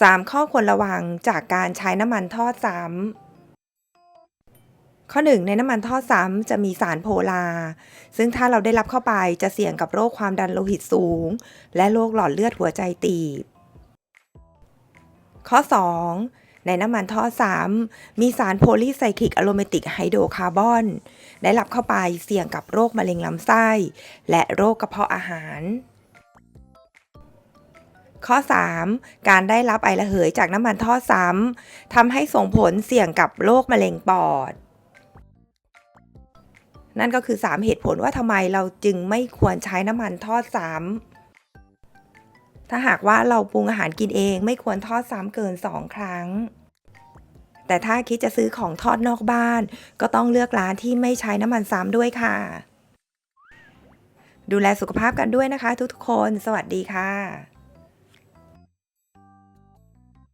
3 ข้อควรระวังจากการใช้น้ำมันทอดซ้ำ ข้อ 1 ในน้ำมันทอดซ้ำจะมีสารโพลา ซึ่งถ้าเราได้รับเข้าไปจะเสี่ยงกับโรคความดันโลหิตสูง และโรคหลอดเลือดหัวใจตีบ ข้อ 2 ในน้ำมันทอดซ้ำมีสารโพลีไซคลิกอะโรเมติกไฮโดรคาร์บอน ได้รับเข้าไปเสี่ยงกับโรคมะเร็งลำไส้ และโรคกระเพาะอาหาร ข้อ 3 การได้รับไอระเหยจากน้ำมันทอดซ้ำทำให้ส่งผลเสี่ยงกับโรคมะเร็งปอด นั่นก็คือ 3 เหตุผลว่าทำไมเราจึงไม่ควรใช้น้ำมันทอดซ้ำถ้าหากว่าเราปรุงอาหารกินเองไม่ควรทอดซ้ำเกิน 2 ครั้งแต่ถ้าคิดจะซื้อของทอดนอกบ้าน ก็ต้องเลือกร้านที่ไม่ใช้น้ำมันซ้ำด้วยค่ะ ดูแลสุขภาพกันด้วยนะคะทุกๆคน สวัสดีค่ะ